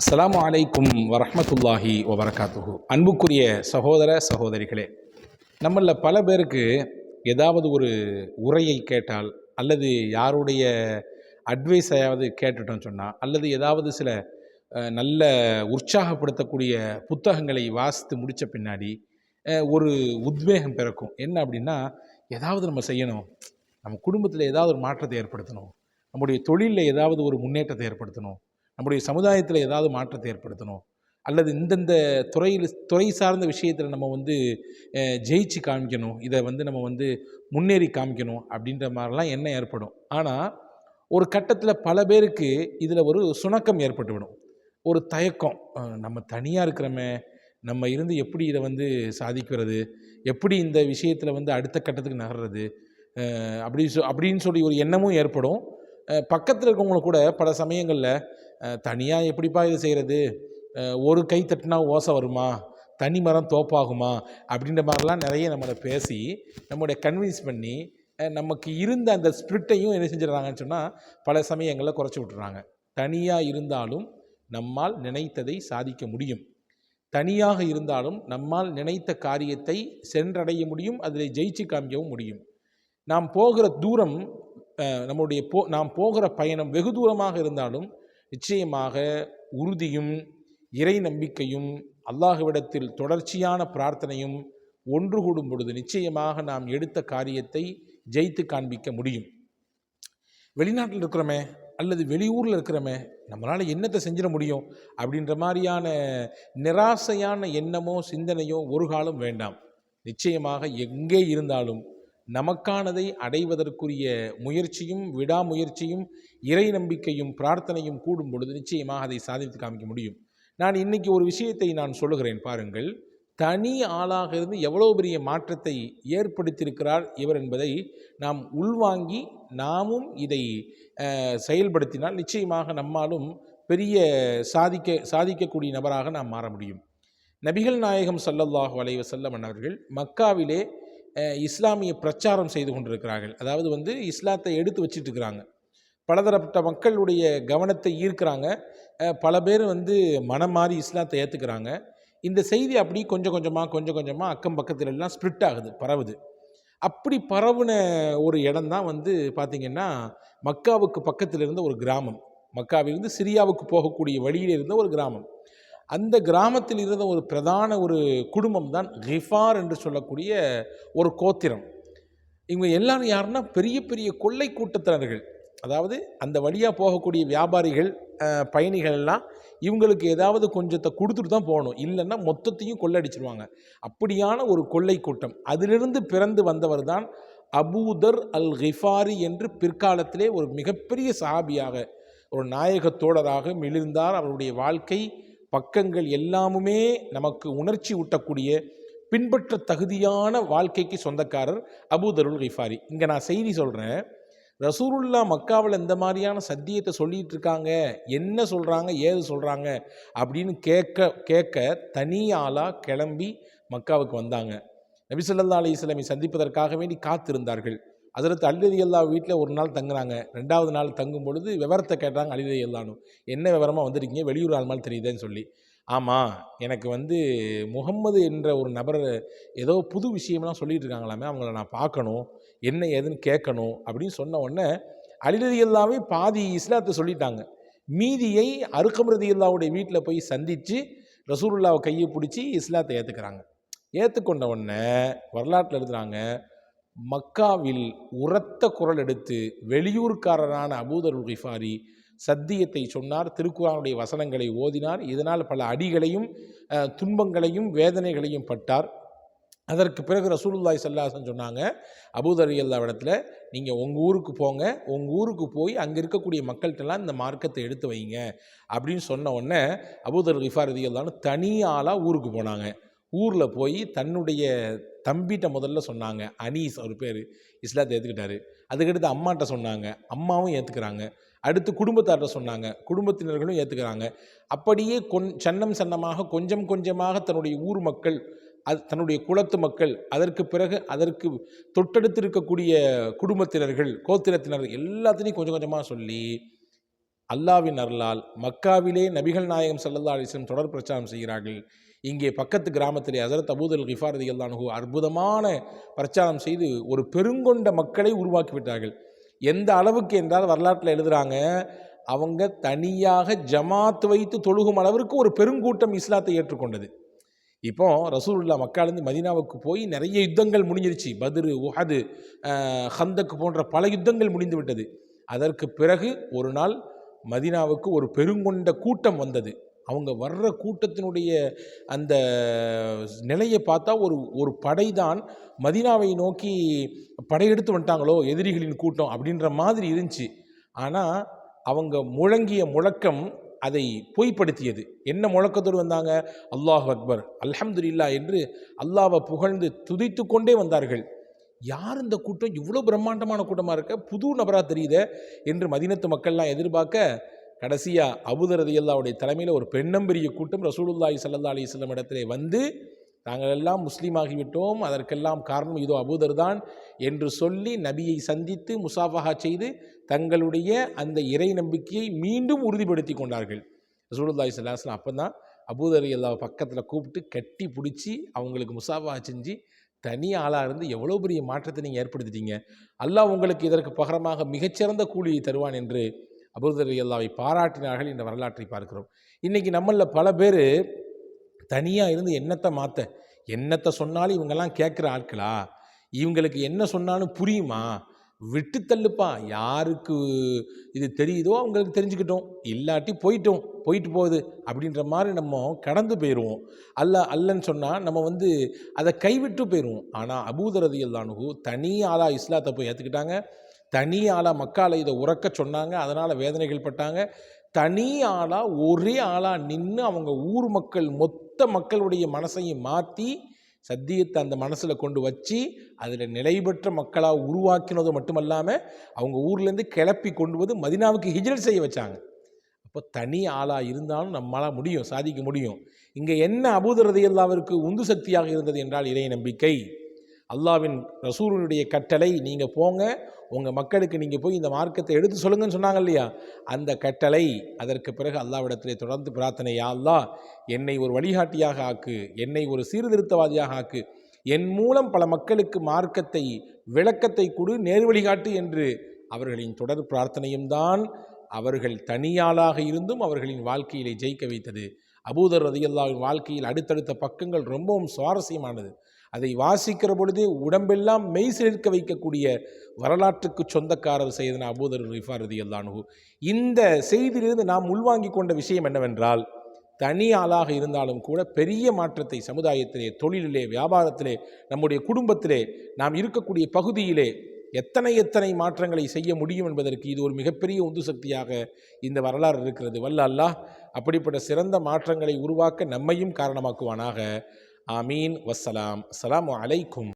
அஸ்ஸலாமு அலைக்கும் வரமத்துல்லாஹி வபரகாத்துஹு. அன்புக்குரிய சகோதர சகோதரிகளே நம்மளில் பல பேருக்கு ஏதாவது ஒரு உரையை கேட்டால் அல்லது யாருடைய அட்வைஸையாவது கேட்டுட்டோம் சொன்னால் அல்லது ஏதாவது சில நல்ல உற்சாகப்படுத்தக்கூடிய புத்தகங்களை வாசித்து முடித்த பின்னாடி ஒரு உத்வேகம் பிறக்கும். என்ன அப்படின்னா ஏதாவது நம்ம செய்யணும். நம்ம குடும்பத்தில் ஏதாவது ஒரு மாற்றத்தை ஏற்படுத்தணும். நம்முடைய தொழிலில் ஏதாவது ஒரு முன்னேற்றத்தை ஏற்படுத்தணும். நம்முடைய சமுதாயத்தில் ஏதாவது மாற்றத்தை ஏற்படுத்தணும். அல்லது இந்தந்த துறையில் துறை சார்ந்த விஷயத்தில் நம்ம வந்து ஜெயிச்சு காமிக்கணும். இதை வந்து நம்ம வந்து முன்னேறி காமிக்கணும் அப்படின்ற மாதிரிலாம் எண்ணம் ஏற்படும். ஆனால் ஒரு கட்டத்தில் பல பேருக்கு இதில் ஒரு சுணக்கம் ஏற்பட்டுவிடும். ஒரு தயக்கம். நம்ம தனியாக இருக்கிறோமே நம்ம இருந்து எப்படி இதை வந்து சாதிக்கிறது? எப்படி இந்த விஷயத்தில் வந்து அடுத்த கட்டத்துக்கு நகர்றது? அப்படி சொ அப்படின்னு சொல்லி ஒரு எண்ணமும் ஏற்படும். பக்கத்தில் இருக்கவங்கள கூட பல சமயங்களில் தனியாக எப்படிப்பா இது செய்கிறது ஒரு கை தட்டினா ஓசை வருமா? தனி மரம் தோப்பாகுமா? அப்படின்ற மாதிரிலாம் நிறைய நம்மளை பேசி நம்மளுடைய கன்வின்ஸ் பண்ணி நமக்கு இருந்த அந்த ஸ்பிரிட்டையும் என்ன செஞ்சிடறாங்கன்னு சொன்னால் பல சமயங்களில் குறைச்சி விட்டுறாங்க. தனியாக இருந்தாலும் நம்மால் நினைத்ததை சாதிக்க முடியும். தனியாக இருந்தாலும் நம்மால் நினைத்த காரியத்தை சென்றடைய முடியும் அதில் ஜெயிச்சு காமிக்கவும் முடியும். நாம் போகிற தூரம் நம்முடைய போ நாம் போகிற பயணம் வெகு தூரமாக இருந்தாலும் நிச்சயமாக உறுதியும் இறை நம்பிக்கையும் அல்லாஹுவிடத்தில் தொடர்ச்சியான பிரார்த்தனையும் ஒன்று கூடும் பொழுது நிச்சயமாக நாம் எடுத்த காரியத்தை ஜெயித்து காண்பிக்க முடியும். வெளிநாட்டில் இருக்கிறோமே அல்லது வெளியூரில் இருக்கிறோமே நம்மளால் என்னத்தை செஞ்சிட முடியும்? அப்படின்ற மாதிரியான நிராசையான எண்ணமோ சிந்தனையோ ஒரு காலம் வேண்டாம். நிச்சயமாக எங்கே இருந்தாலும் நமக்கானதை அடைவதற்குரிய முயற்சியும் விடாமுயற்சியும் இறை நம்பிக்கையும் பிரார்த்தனையும் கூடும் பொழுது நிச்சயமாக அதை சாதித்து காமிக்க முடியும். நான் இன்னைக்கு ஒரு விஷயத்தை நான் சொல்லுகிறேன் பாருங்கள். தனி ஆளாக இருந்து எவ்வளோ பெரிய மாற்றத்தை ஏற்படுத்தியிருக்கிறார் இவர் என்பதை நாம் உள்வாங்கி நாமும் இதை செயல்படுத்தினால் நிச்சயமாக நம்மாலும் பெரிய சாதிக்க சாதிக்கக்கூடிய நபராக நாம் மாற முடியும். நபிகள் நாயகம் சல்லல்லாஹு அலைஹி வஸல்லம் அவர்கள் மக்காவிலே இஸ்லாமிய பிரச்சாரம் செய்து கொண்டிருக்கிறார்கள். அதாவது வந்து இஸ்லாத்தை எடுத்து வச்சிட்டு இருக்கிறாங்க பலதரப்பட்ட மக்களுடைய கவனத்தை ஈர்க்கிறாங்க. பல பேர் வந்து மனம் மாறி இஸ்லாத்தை ஏற்றுக்கிறாங்க இந்த செய்தி அப்படி கொஞ்சம் கொஞ்சமாக கொஞ்சம் கொஞ்சமாக அக்கம் பக்கத்துல எல்லாம் ஸ்ப்ரிட் ஆகுது பரவுது. அப்படி பரவுன ஒரு இடம் தான் வந்து பார்த்திங்கன்னா மக்காவுக்கு பக்கத்தில் இருந்த ஒரு கிராமம். மக்காவிலிருந்து சிரியாவுக்கு போகக்கூடிய வழியில் இருந்த ஒரு கிராமம். அந்த கிராமத்தில் இருந்த ஒரு பிரதான ஒரு குடும்பம் தான் ஹிஃபார் என்று சொல்லக்கூடிய ஒரு கோத்திரம். இவங்க எல்லாரும் யாருன்னா பெரிய பெரிய கொள்ளை கூட்டத்தினர்கள் அதாவது அந்த வழியாக போகக்கூடிய வியாபாரிகள் பயணிகள் எல்லாம் இவங்களுக்கு ஏதாவது கொஞ்சத்தை கொடுத்துட்டு தான் போகணும். இல்லைன்னா மொத்தத்தையும் கொள்ளடிச்சிருவாங்க. அப்படியான ஒரு கொள்ளை கூட்டம். அதிலிருந்து பிறந்து வந்தவர் தான் அபூதர் அல் கிஃபாரி என்று பிற்காலத்திலே ஒரு மிகப்பெரிய சஹாபியாக ஒரு நாயக தோழராக மிளிர்ந்தார். அவருடைய வாழ்க்கை பக்கங்கள் எல்லாமுமே நமக்கு உணர்ச்சி ஊட்டக்கூடிய பின்பற்ற தகுதியான வாழ்க்கைக்கு சொந்தக்காரர் அபூதருல் கிஃபாரி. இங்கே நான் செய்தி சொல்கிறேன் ரசூருல்லா மக்காவில் இந்த மாதிரியான சத்தியத்தை சொல்லிட்டு இருக்காங்க. என்ன சொல்கிறாங்க ஏது சொல்கிறாங்க அப்படின்னு கேட்க கேட்க தனி ஆளாக கிளம்பி மக்காவுக்கு வந்தாங்க. நபிசல்லா அலி அலைஹி சந்திப்பதற்காக வேண்டி காத்திருந்தார்கள். அதற்கு அலிரதி அல்லா வீட்டில் ஒரு நாள் தங்குறாங்க. ரெண்டாவது நாள் தங்கும் பொழுது விவரத்தை கேட்டாங்க அலிரதி அல்லானு என்ன விவரமாக வந்திருக்கீங்க? வெளியூர் ஆள் மாதிரி தெரியுதுன்னு சொல்லி. ஆமாம் எனக்கு வந்து முகம்மது என்ற ஒரு நபர் ஏதோ புது விஷயம்லாம் சொல்லிட்டு இருக்காங்களாமே அவங்கள நான் பார்க்கணும். என்ன ஏதுன்னு கேட்கணும் அப்படின்னு சொன்ன உடனே அலிரதி எல்லாமே பாதி இஸ்லாத்தை சொல்லிட்டாங்க. மீதியை அருக்கமிரதி இல்லாவுடைய வீட்டில் போய் சந்தித்து ரசூலுல்லாவை கையை பிடிச்சி இஸ்லாத்தை ஏற்றுக்கிறாங்க ஏற்றுக்கொண்ட உடனே வரலாற்றில் எழுதுகிறாங்க மக்காவில் உரத்த குரல் எடுத்து வெளியூர்காரரான அபூதருல் கிஃபாரி சத்தியத்தை சொன்னார் திருக்குறானுடைய வசனங்களை ஓதினார். இதனால் பல அடிகளையும் துன்பங்களையும் வேதனைகளையும் பட்டார். அதற்கு பிறகு ரசூலுல்லாய் சல்லாசன் சொன்னாங்க அபூதர் அல்லா இடத்துல நீங்கள் உங்கள் ஊருக்கு போங்க உங்கள் ஊருக்கு போய் அங்கே இருக்கக்கூடிய மக்கள்கிட்டலாம் இந்த மார்க்கத்தை எடுத்து வைங்க. அப்படின்னு சொன்ன உடனே அபூதர் கிஃபார் ரதியல்லான்னு தனி ஆளாக ஊருக்கு போனாங்க. ஊரில் போய் தன்னுடைய தம்பிகிட்ட முதல்ல சொன்னாங்க. அனீஸ் அவர் பேர். இஸ்லாத்தை ஏற்றுக்கிட்டாரு அதுக்கடுத்து அம்மாட்ட சொன்னாங்க. அம்மாவும் ஏற்றுக்கிறாங்க அடுத்து குடும்பத்தார்ட்ட சொன்னாங்க. குடும்பத்தினர்களும் ஏற்றுக்கிறாங்க அப்படியே கொன் சன்னம் சன்னமாக கொஞ்சம் கொஞ்சமாக தன்னுடைய ஊர் மக்கள் அது தன்னுடைய குலத்து மக்கள் அதற்கு பிறகு அதற்கு தொட்டடுத்து இருக்கக்கூடிய குடும்பத்தினர்கள் கோத்திரத்தினர் எல்லாத்தையும் கொஞ்சம் கொஞ்சமாக சொல்லி அல்லாவின் அருளால் மக்காவிலே நபிகள் நாயகம் சல்லா அலிஸ்லம் தொடர் பிரச்சாரம் செய்கிறார்கள். இங்கே பக்கத்து கிராமத்திலே ஹஸரத் அபூதல் கிஃபார் ரலியல்லாஹு அற்புதமான பிரச்சாரம் செய்து ஒரு பெருங்கொண்ட மக்களை உருவாக்கிவிட்டார்கள் எந்த அளவுக்கு என்றால் வரலாற்றில் எழுதுறாங்க அவங்க தனியாக ஜமாத் வைத்து தொழுகும் அளவிற்கு ஒரு பெருங்கூட்டம் இஸ்லாத்தை ஏற்றுக்கொண்டது. இப்போ ரசூலுல்லா மக்காலேருந்து மதீனாவுக்கு போய் நிறைய யுத்தங்கள் முடிஞ்சிருச்சு. பத்ரு உஹது ஹந்தக் போன்ற பல யுத்தங்கள் முடிந்து விட்டது. அதற்கு பிறகு ஒரு நாள் மதினாவுக்கு ஒரு பெருங்கொண்ட கூட்டம் வந்தது. அவங்க வர்ற கூட்டத்தினுடைய அந்த நிலையை பார்த்தா ஒரு ஒரு படைதான் மதினாவை நோக்கி படையெடுத்து வந்துட்டாங்களோ எதிரிகளின் கூட்டம் அப்படின்ற மாதிரி இருந்துச்சு. ஆனால் அவங்க முழங்கிய முழக்கம் அதை பொய்ப்படுத்தியது. என்ன முழக்கத்தோடு வந்தாங்க? அல்லாஹ் அக்பர் அல்ஹம்துல்லா என்று அல்லாவை புகழ்ந்து துதித்து கொண்டே வந்தார்கள். யார் இந்த கூட்டம்? இவ்வளோ பிரம்மாண்டமான கூட்டமாக இருக்க? புது நபராக தெரியுதே என்று மதினத்து மக்கள்லாம் எதிர்பார்க்க கடைசியாக அபுதரதி அல்லாவுடைய தலைமையில் ஒரு பெண்ணம்பெரிய கூட்டம் ரசூலுல்லாஹி சல்லா அலி வஸல்லம் இடத்திலே வந்து நாங்கள் எல்லாம் முஸ்லீம் ஆகிவிட்டோம் அதற்கெல்லாம் காரணம் இதோ அபூதர் தான் என்று சொல்லி நபியை சந்தித்து முசாஃபஹா செய்து தங்களுடைய அந்த இறை நம்பிக்கையை மீண்டும் உறுதிப்படுத்தி கொண்டார்கள். ரசூலுல்லாஹி சல்லாஹ் அப்போ தான் அபூதர் அல்லாவை பக்கத்தில் கூப்பிட்டு கட்டி பிடிச்சி அவங்களுக்கு முசாஃபா செஞ்சு தனி ஆளாக இருந்து எவ்வளோ பெரிய மாற்றத்தை நீங்கள் ஏற்படுத்திட்டீங்க? அல்லாஹ் உங்களுக்கு இதற்கு பகரமாக மிகச்சிறந்த கூலியை தருவான் என்று அபூதர் அல்லாவை பாராட்டினார்கள் என்ற வரலாற்றை பார்க்கிறோம். இன்றைக்கி நம்மளில் பல பேர் தனியாக இருந்து என்னத்தை மாற்ற என்னத்தை சொன்னாலும் இவங்கெல்லாம் கேட்குற ஆட்களா? இவங்களுக்கு என்ன சொன்னாலும் புரியுமா? விட்டு தள்ளுப்பா. யாருக்கு இது தெரியுதோ அவங்களுக்கு தெரிஞ்சுக்கிட்டோம். இல்லாட்டி போயிட்டோம். போயிட்டு போகுது. அப்படின்ற மாதிரி நம்ம கடந்து போயிடுவோம் அல்ல அல்லன்னு சொன்னால் நம்ம வந்து அதை கைவிட்டு போயிடுவோம் ஆனால் அபூதரதி அல்லானுகு தனி ஆளா இஸ்லாத்தை போய் ஏற்றுக்கிட்டாங்க தனி ஆளா மக்களை இதை உறக்க சொன்னாங்க. அதனால் வேதனைகள் பட்டாங்க. தனி ஆளா ஒரே ஆளா நின்று அவங்க ஊர் மக்கள் மொத்த மக்களுடைய மனசையும் மாற்றி சத்தியத்தை அந்த மனசில் கொண்டு வச்சு அதில் நிலை பெற்ற மக்களாக உருவாக்கினது மட்டுமல்லாமல் அவங்க ஊர்லேருந்து கிளப்பி கொண்டு வந்து மதினாவுக்கு ஹிஜ்ரல் செய்ய வச்சாங்க. அப்போ தனி ஆளாக இருந்தாலும் நம்மளால் முடியும் சாதிக்க முடியும். இங்கே என்ன அபூதரதையெல்லாம் அவருக்கு உந்து சக்தியாக இருந்தது என்றால் இறை நம்பிக்கை. அல்லாவின் ரசூலுடைய கட்டளை நீங்கள் போங்க உங்கள் மக்களுக்கு நீங்கள் போய் இந்த மார்க்கத்தை எடுத்து சொல்லுங்கன்னு சொன்னாங்க இல்லையா? அந்த கட்டளை அதற்கு பிறகு அல்லாவிடத்திலே தொடர்ந்து பிரார்த்தனை யா என்னை ஒரு வழிகாட்டியாக ஆக்கு என்னை ஒரு சீர்திருத்தவாதியாக ஆக்கு என் மூலம் பல மக்களுக்கு மார்க்கத்தை விளக்கத்தை கொடு நேர் வழிகாட்டு என்று அவர்களின் தொடர் பிரார்த்தனையும் தான் அவர்கள் தனியாளாக இருந்தும் அவர்களின் வாழ்க்கையிலே ஜெயிக்க வைத்தது. அபூதர் ரதியல்லாவின் வாழ்க்கையில் அடுத்தடுத்த பக்கங்கள் ரொம்பவும் சுவாரஸ்யமானது. அதை வாசிக்கிற பொழுது உடம்பெல்லாம் மெய் சிலிர்க்க வைக்கக்கூடிய வரலாற்றுக்கு சொந்தக்காரர் செய்தன அபூதர் ரிஃபார் ரதியல்லானு இந்த செய்தியிலிருந்து நாம் உள்வாங்கி கொண்ட விஷயம் என்னவென்றால் தனி ஆளாக இருந்தாலும் கூட பெரிய மாற்றத்தை சமுதாயத்திலே தொழிலிலே வியாபாரத்திலே நம்முடைய குடும்பத்திலே நாம் இருக்கக்கூடிய பகுதியிலே எத்தனை எத்தனை மாற்றங்களை செய்ய முடியும் என்பதற்கு இது ஒரு மிகப்பெரிய உந்து சக்தியாக இந்த வரலாறு இருக்கிறது. வல்ல அல்லாஹ் அப்படிப்பட்ட சிறந்த மாற்றங்களை உருவாக்க நம்மையும் காரணமாக்குவானாக. آمين والسلام. السلام عليكم.